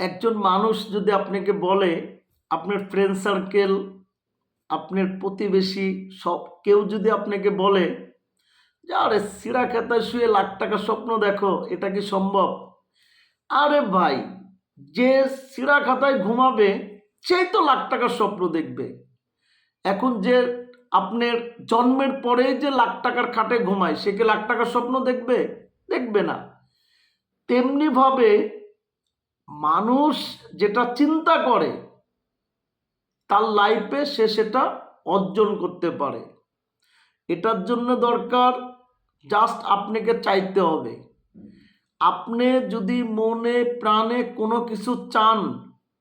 একজন মানুষ যদি আপনাকে বলে, আপনার ফ্রেন্ড সার্কেল আপনার প্রতিবেশী সব কেউ যদি আপনাকে বলে, যে আরে সিরা খেতায় শুয়ে লাখ টাকার স্বপ্ন দেখো, এটা কি সম্ভব? আরে ভাই, যে সিরা খাতায় ঘুমাবে, সেই তো লাখ টাকার স্বপ্ন দেখবে। এখন যে আপনার জন্মের পরে যে লাখ টাকার খাটে ঘুমায়, সে কি লাখ টাকার স্বপ্ন দেখবে? দেখবে না। তেমনিভাবে মানুষ যেটা চিন্তা করে, তার লাইফে সে সেটা অর্জন করতে পারে। এটার জন্য দরকার জাস্ট আপনাকে চাইতে হবে। আপনি যদি মনে, প্রাণে কোনো কিছু চান,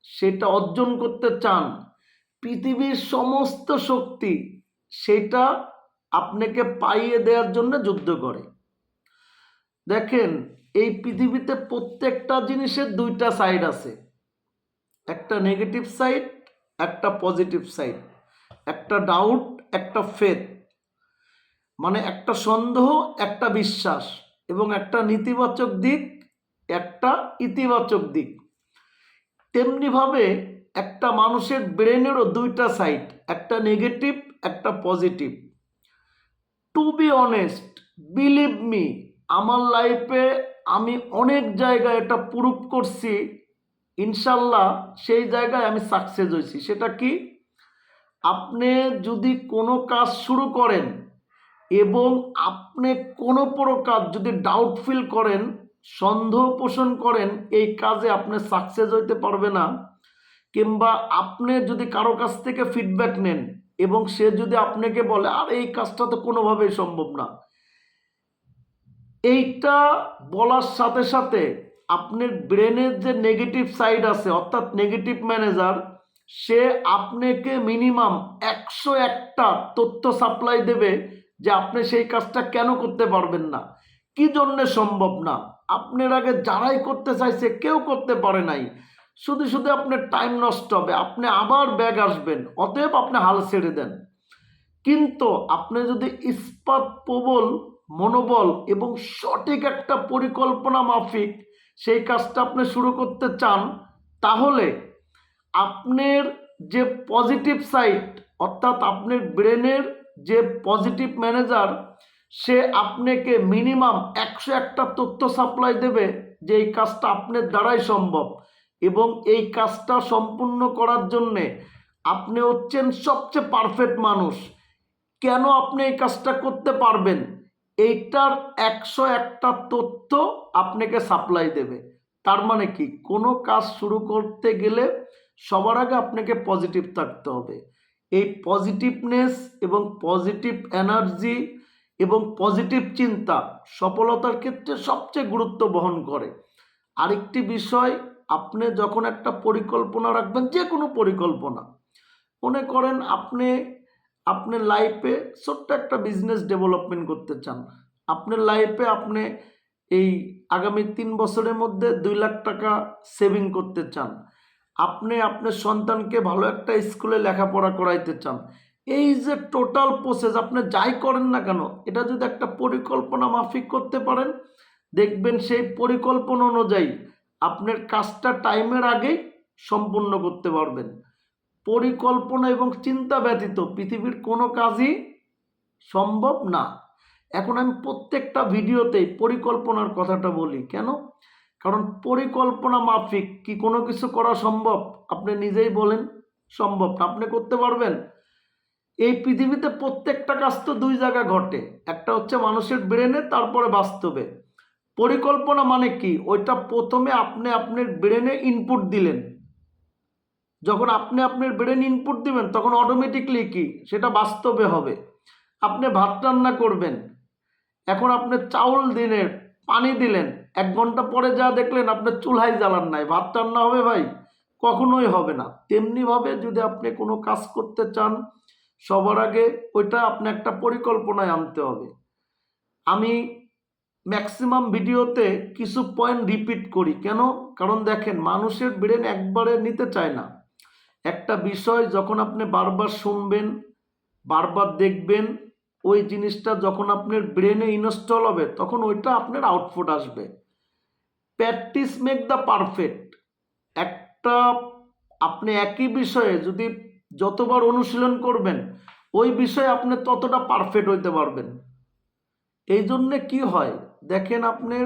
সেটা অর্জন করতে চান, পৃথিবীর সমস্ত শক্তি সেটা আপনাকে পাইয়ে দেওয়ার জন্য যুদ্ধ করে। দেখেন, এই পৃথিবীতে প্রত্যেকটা জিনিসের দুইটা সাইড আছে। একটা নেগেটিভ সাইড একটা পজিটিভ সাইড একটা ডাউট একটা ফেথ মানে একটা সন্দেহ, একটা বিশ্বাস। এবং একটা নেতিবাচক দিক, একটা ইতিবাচক দিক। তেমনিভাবে একটা মানুষের ব্রেনেরও দুইটা সাইড একটা নেগেটিভ একটা positive to be honest believe me আমার লাইফে আমি অনেক জায়গায় এটা প্রুভ করছি। ইনশাল্লাহ সেই জায়গায় আমি সাকসেস হয়েছি। সেটা কি? আপনি যদি কোনো কাজ শুরু করেন এবং আপনি কোনো প্রকার যদি ডাউট ফিল করেন, সন্দেহ পোষণ করেন, এই কাজে আপনি সাকসেস হইতে পারবে না। কিংবা আপনি যদি কারও কাছ থেকে ফিডব্যাক নেন এবং সে যদি আপনাকে বলে, আর, এই কাজটা তো কোনোভাবেই সম্ভব না। এইটা বলার সাথে সাথে আপনার ব্রেনের যে নেগেটিভ সাইড আছে, অর্থাৎ নেগেটিভ ম্যানেজার সে আপনাকে মিনিমাম একশো একটা তথ্য সাপ্লাই দেবে যে আপনি সেই কাজটা কেন করতে পারবেন না। কি জন্যে সম্ভব না? আপনার আগে যারাই করতে চাইছে, কেউ করতে পারে নাই। শুধু শুধু আপনার টাইম নষ্ট হবে, আপনি আবার ব্যাগ আসবেন, অতএব আপনি হাল ছেড়ে দেন। কিন্তু আপনি যদি ইস্পাত প্রবল মনোবল এবং সঠিক একটা পরিকল্পনা মাফিক, সেই কাজটা আপনি শুরু করতে চান, তাহলে আপনার যে পজিটিভ সাইড অর্থাৎ আপনার ব্রেনের যে পজিটিভ ম্যানেজার, সে আপনাকে মিনিমাম একশো একটা তথ্য সাপ্লাই দেবে যে এই কাজটা আপনার দ্বারাই সম্ভব। এবং এই কাজটা সম্পূর্ণ করার জন্যে আপনি হচ্ছেন সবচেয়ে পারফেক্ট মানুষ। কেন আপনি এই কাজটা করতে পারবেন? এইটার একশো একটা তথ্য আপনাকে সাপ্লাই দেবে। তার মানে কি? কোনো কাজ শুরু করতে গেলে সবার আগে আপনাকে পজিটিভ থাকতে হবে। এই পজিটিভনেস এবং পজিটিভ এনার্জি এবং পজিটিভ চিন্তা সফলতার ক্ষেত্রে সবচেয়ে গুরুত্ব বহন করে। আরেকটি বিষয়, আপনি যখন একটা পরিকল্পনা রাখবেন যে কোনো পরিকল্পনা। মনে করেন আপনি আপনার লাইফে ছোট্ট একটা বিজনেস ডেভেলপমেন্ট করতে চান। আপনার লাইফে আপনি এই আগামী তিন বছরের মধ্যে দুই লাখ টাকা সেভিং করতে চান। আপনি আপনার সন্তানকে ভালো একটা স্কুলে লেখাপড়া করাইতে চান। এই যে টোটাল প্রসেস আপনি যাই করেন না কেন, এটা যদি একটা পরিকল্পনা মাফিক করতে পারেন, দেখবেন সেই পরিকল্পনা অনুযায়ী আপনার কাজটা টাইমের আগেই সম্পূর্ণ করতে পারবেন। পরিকল্পনা এবং চিন্তা ব্যতীত পৃথিবীর কোনো কাজই সম্ভব না। এখন আমি প্রত্যেকটা ভিডিওতেই পরিকল্পনার কথাটা বলি। কেন? কারণ পরিকল্পনা মাফিক, কি কোনো কিছু করা সম্ভব? আপনি নিজেই বলেন, সম্ভব না। আপনি করতে পারবেন। এই পৃথিবীতে প্রত্যেকটা কাজ তো দুই জায়গা ঘটে। একটা হচ্ছে মানুষের ব্রেনে, তারপরে বাস্তবে। পরিকল্পনা মানে কি? ওইটা প্রথমে আপনি আপনার ব্রেনে ইনপুট দিলেন। যখন আপনি আপনার ব্রেন ইনপুট দিবেন, তখন অটোমেটিকলি কি? সেটা বাস্তবে হবে। আপনি ভাত রান্না করবেন। এখন আপনি চাউল দিলেন পানি দিলেন। এক ঘণ্টা পরে যা দেখলেন, আপনার চুলহাই জ্বালান নাই। ভাত রান্না হবে ভাই? কখনোই হবে না। তেমনিভাবে যদি আপনি কোনো কাজ করতে চান, সবার আগে ওইটা আপনি একটা পরিকল্পনায় আনতে হবে। আমি ম্যাক্সিমাম ভিডিওতে কিছু পয়েন্ট রিপিট করি। কেন? কারণ দেখেন, মানুষের ব্রেন একবারে নিতে চায় না। একটা বিষয় যখন আপনি বারবার শুনবেন, বারবার দেখবেন, ওই জিনিসটা যখন আপনার ব্রেনে ইনস্টল হবে, তখন ওইটা আপনার আউটপুট আসবে। প্র্যাকটিস মেক দ্য পারফেক্ট একটা আপনি একই বিষয়ে যদি যতবার অনুশীলন করবেন, ওই বিষয়ে আপনি ততটা পারফেক্ট হইতে পারবেন। এই জন্যে কি হয়, দেখেন আপনার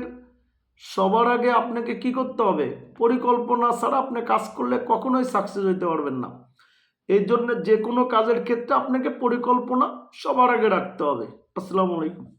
সবার আগে আপনাকে কি করতে হবে? পরিকল্পনা ছাড়া আপনি কাজ করলে কখনোই সাকসেস হইতে পারবেন না। এই জন্য যে কোনো কাজের ক্ষেত্রে আপনাকে পরিকল্পনা সবার আগে রাখতে হবে। আসসালামু আলাইকুম।